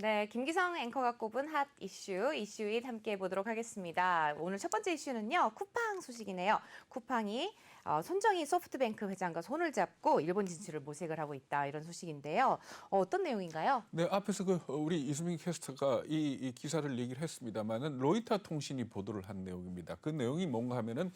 네, 김기성 앵커가 꼽은 핫 이슈, 이슈잇 함께 보도록 하겠습니다. 오늘 첫 번째 이슈는요, 쿠팡 소식이네요. 쿠팡이 어, 손정희 소프트뱅크 회장과 손을 잡고 일본 진출을 모색을 하고 있다 이런 소식인데요. 어, 어떤 내용인가요? 네, 앞에서 그 우리 이수민 캐스터가 이, 이 기사를 얘기를 했습니다만은 로이터 통신이 보도를 한 내용입니다. 그 내용이 뭔가 하면은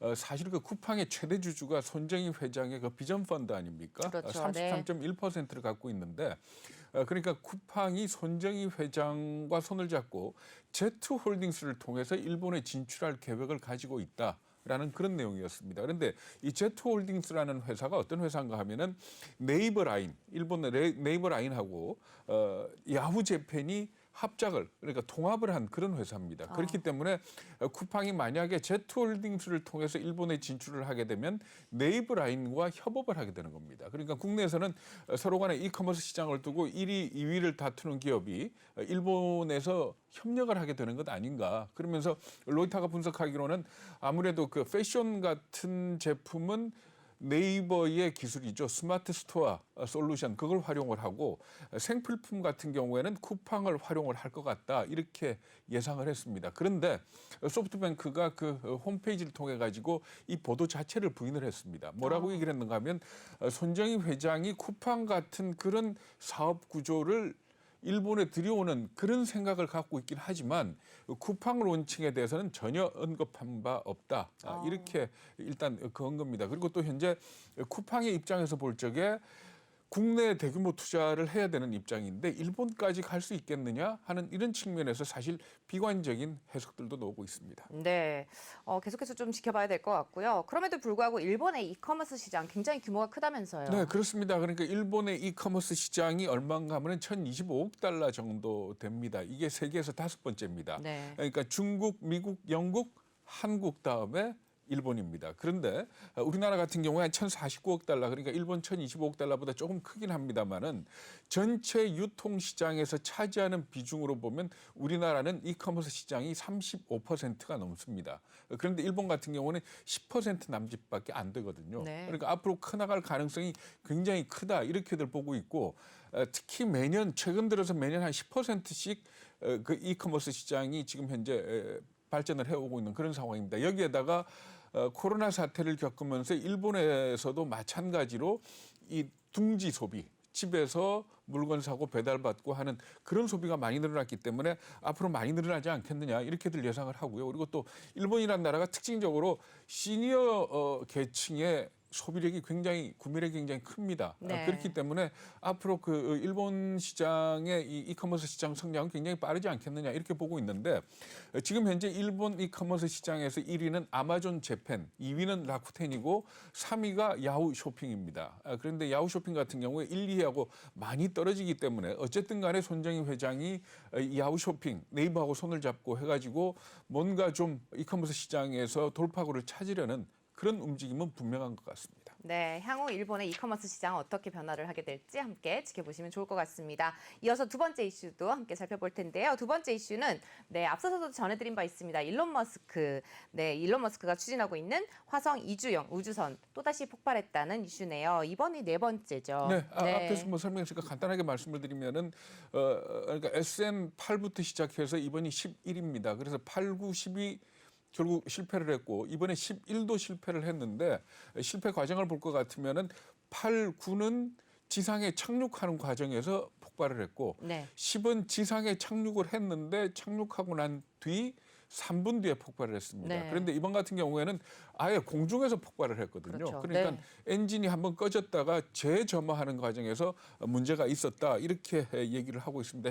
어, 사실 그 쿠팡의 최대 주주가 손정희 회장의 그 비전 펀드 아닙니까? 그렇죠, 네. 33.1%를 갖고 있는데 어, 그러니까 쿠팡이 손정희 회장과 손을 잡고 제트홀딩스를 통해서 일본에 진출할 계획을 가지고 있다. 라는 그런 내용이었습니다. 그런데 이 제트홀딩스라는 회사가 어떤 회사인가 하면은 네이버 라인, 일본의 레- 네이버 라인하고 어, 야후 재팬이 합작을 그러니까 통합을 한 그런 회사입니다. 그렇기 때문에 어, 쿠팡이 만약에 제트홀딩스를 통해서 일본에 진출을 하게 되면 네이버 라인과 협업을 하게 되는 겁니다. 그러니까 국내에서는 어, 서로 간에 이커머스 시장을 두고 1위, 2위를 다투는 기업이 어, 일본에서 협력을 하게 되는 것 아닌가. 그러면서 로이터가 분석하기로는 아무래도 그 패션 같은 제품은 네이버의 기술이죠. 스마트 스토어 솔루션 그걸 활용을 하고 생필품 같은 경우에는 쿠팡을 활용을 할 것 같다 이렇게 예상을 했습니다. 그런데 소프트뱅크가 그 홈페이지를 통해 가지고 이 보도 자체를 부인을 했습니다. 뭐라고 얘기를 했는가 하면 손정희 회장이 쿠팡 같은 그런 사업 구조를 일본에 들여오는 그런 생각을 갖고 있긴 하지만 쿠팡 론칭에 대해서는 전혀 언급한 바 없다. 아, 이렇게 일단 그런 겁니다. 그리고 또 현재 쿠팡의 입장에서 볼 적에 국내 대규모 투자를 해야 되는 입장인데 일본까지 갈 수 있겠느냐 하는 이런 측면에서 사실 비관적인 해석들도 나오고 있습니다. 네, 어, 계속해서 좀 지켜봐야 될 것 같고요. 그럼에도 불구하고 일본의 이커머스 시장 굉장히 규모가 크다면서요. 네, 그렇습니다. 그러니까 일본의 이커머스 시장이 얼마인가 하면 1,025억 달러 정도 됩니다. 이게 세계에서 다섯 번째입니다. 네. 그러니까 중국, 미국, 영국, 한국 다음에 일본입니다. 그런데 우리나라 같은 경우에 한 1,049억 달러, 그러니까 일본 1,025억 달러보다 조금 크긴 합니다만은 전체 유통 시장에서 차지하는 비중으로 보면 우리나라는 이커머스 시장이 35%가 넘습니다. 그런데 일본 같은 경우는 10% 남짓밖에 안 되거든요. 네. 그러니까 앞으로 커나갈 가능성이 굉장히 크다 이렇게들 보고 있고 어, 특히 매년 최근 들어서 매년 한 10%씩 어, 그 이커머스 시장이 지금 현재 에, 발전을 해오고 있는 그런 상황입니다. 여기에다가 어, 코로나 사태를 겪으면서 일본에서도 마찬가지로 이 둥지 소비 집에서 물건 사고 배달받고 하는 그런 소비가 많이 늘어났기 때문에 앞으로 많이 늘어나지 않겠느냐 이렇게들 예상을 하고요. 그리고 또 일본이라는 나라가 특징적으로 시니어 어, 계층의 소비력이 굉장히 구매력이 굉장히 큽니다. 아, 네. 그렇기 때문에 앞으로 그 일본 시장의 이 이커머스 시장 성장은 굉장히 빠르지 않겠느냐 이렇게 보고 있는데 어, 지금 현재 일본 이커머스 시장에서 1위는 아마존 재팬, 2위는 라쿠텐이고 3위가 야후 쇼핑입니다. 아, 그런데 야후 쇼핑 같은 경우에 1, 2위하고 많이 떨어지기 때문에 어쨌든 간에 손정희 회장이 어, 이 야후 쇼핑 네이버하고 손을 잡고 해가지고 뭔가 좀 이커머스 시장에서 돌파구를 찾으려는 그런 움직임은 분명한 것 같습니다. 네, 향후 일본의 이커머스 시장 어떻게 변화를 하게 될지 함께 지켜보시면 좋을 것 같습니다. 이어서 두 번째 이슈도 함께 살펴볼 텐데요. 두 번째 이슈는 네, 앞서서도 전해드린 바 있습니다. 일론 머스크, 네, 일론 머스크가 추진하고 있는 화성 이주형 우주선 또다시 폭발했다는 이슈네요. 이번이 네 번째죠. 네, 아, 앞에서 뭐 설명했으니까 간단하게 말씀을 드리면은 어, 어, 그러니까 SM 8부터 시작해서 이번이 11입니다. 그래서 8, 9, 10이 결국 실패를 했고 이번에 11도 실패를 했는데 실패 과정을 볼 것 같으면은 8, 9는 지상에 착륙하는 과정에서 폭발을 했고 네. 10은 지상에 착륙을 했는데 착륙하고 난 뒤 3분 뒤에 폭발을 했습니다. 네. 그런데 이번 같은 경우에는 아예 공중에서 폭발을 했거든요. 그렇죠. 그러니까 네. 엔진이 한번 꺼졌다가 재점화하는 과정에서 문제가 있었다 이렇게 얘기를 하고 있습니다.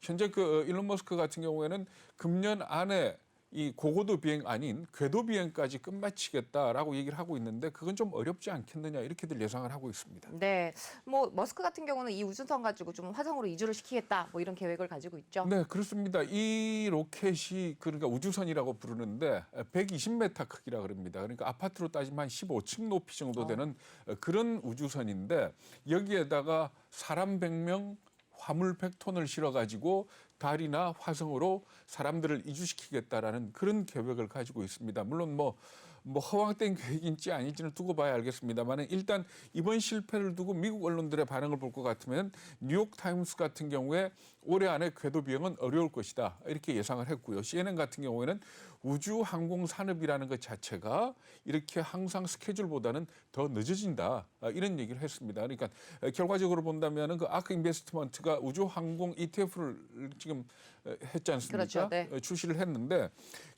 현재 그 일론 머스크 같은 경우에는 금년 안에 이 고고도 비행 아닌 궤도 비행까지 끝마치겠다라고 얘기를 하고 있는데 그건 좀 어렵지 않겠느냐 이렇게들 예상을 하고 있습니다. 네, 뭐 머스크 같은 경우는 이 우주선 가지고 좀 화성으로 이주를 시키겠다, 뭐 이런 계획을 가지고 있죠. 네, 그렇습니다. 이 로켓이 그러니까 우주선이라고 부르는데 120m 크기라 그럽니다. 그러니까 아파트로 따지면 한 15층 높이 정도 되는 그런 우주선인데 여기에다가 사람 100명 화물 100톤을 실어 가지고 달이나 화성으로 사람들을 이주시키겠다라는 그런 계획을 가지고 있습니다. 물론 뭐 뭐 허황된 계획인지 아닌지는 두고 봐야 알겠습니다만 일단 이번 실패를 두고 미국 언론들의 반응을 볼 것 같으면 뉴욕 타임스 같은 경우에 올해 안에 궤도 비행은 어려울 것이다 이렇게 예상을 했고요. CNN 같은 경우에는 우주 항공 산업이라는 것 자체가 이렇게 항상 스케줄보다는 더 늦어진다 아, 이런 얘기를 했습니다. 그러니까 어, 결과적으로 본다면은 그 아크 인베스트먼트가 우주 항공 ETF를 지금 어, 했지 않습니까? 그렇죠, 네. 어, 출시를 했는데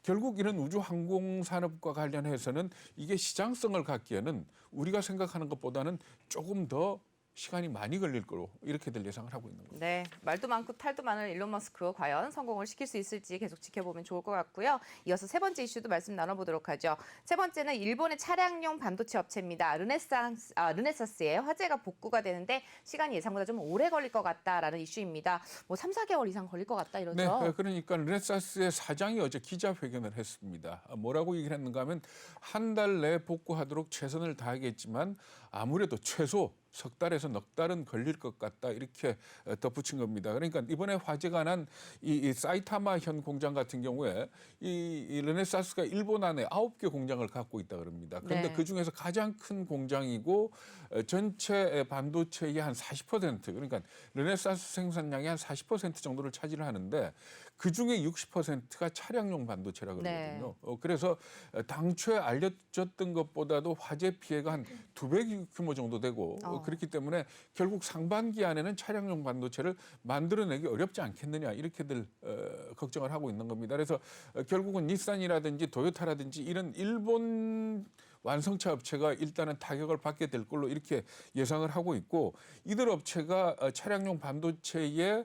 결국 이런 우주 항공 산업과 관련해서는 이게 시장성을 갖기에는 우리가 생각하는 것보다는 조금 더 시간이 많이 걸릴 거로 이렇게들 예상을 하고 있는 거죠. 네, 말도 많고 탈도 많은 일론 머스크 과연 성공을 시킬 수 있을지 계속 지켜보면 좋을 것 같고요. 이어서 세 번째 이슈도 말씀 나눠보도록 하죠. 세 번째는 일본의 차량용 반도체 업체입니다. 르네상스, 아, 르네사스의 화재가 복구가 되는데 시간이 예상보다 좀 오래 걸릴 것 같다라는 이슈입니다. 뭐 3, 4개월 이상 걸릴 것 같다 이러죠. 네, 어, 그러니까 르네사스의 사장이 어제 기자회견을 했습니다. 아, 뭐라고 얘기를 했는가 하면 한 달 내에 복구하도록 최선을 다하겠지만 아무래도 최소 석 달에서 넉 달은 걸릴 것 같다 이렇게 어, 덧붙인 겁니다. 그러니까 이번에 화재가 난이 사이타마 현 공장 같은 경우에 이, 이 르네사스가 일본 안에 아홉 개 공장을 갖고 있다 그럽니다. 그런데 네. 그 중에서 가장 큰 공장이고 어, 전체 반도체의 한 40% 그러니까 르네사스 생산량의 한 40% 정도를 차지를 하는데 그 중에 60%가 차량용 반도체라 네. 그러거든요. 어, 그래서 어, 당초에 알려졌던 것보다도 화재 피해가 한 두 배 규모 정도 되고 어, 어. 그렇기 때문에 결국 상반기 안에는 차량용 반도체를 만들어내기 어렵지 않겠느냐 이렇게들 어, 걱정을 하고 있는 겁니다. 그래서 어, 결국은 닛산이라든지 도요타라든지 이런 일본 완성차 업체가 일단은 타격을 받게 될 걸로 이렇게 예상을 하고 있고 이들 업체가 어, 차량용 반도체의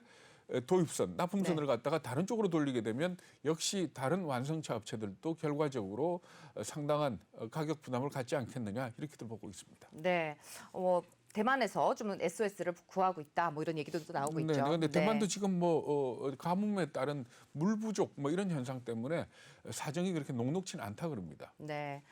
에, 도입선, 납품선을 갖다가 다른 쪽으로 돌리게 되면 역시 다른 완성차 업체들도 결과적으로 어, 상당한 어, 가격 부담을 갖지 않겠느냐 이렇게들 보고 있습니다. 네, 어, 대만에서 좀 SOS를 구하고 있다. 뭐 이런 얘기도 또 나오고 있죠. 그런데 네. 대만도 지금 뭐 어, 가뭄에 따른 물 부족 뭐 이런 현상 때문에 사정이 그렇게 녹록치는 않다 그럽니다. 네.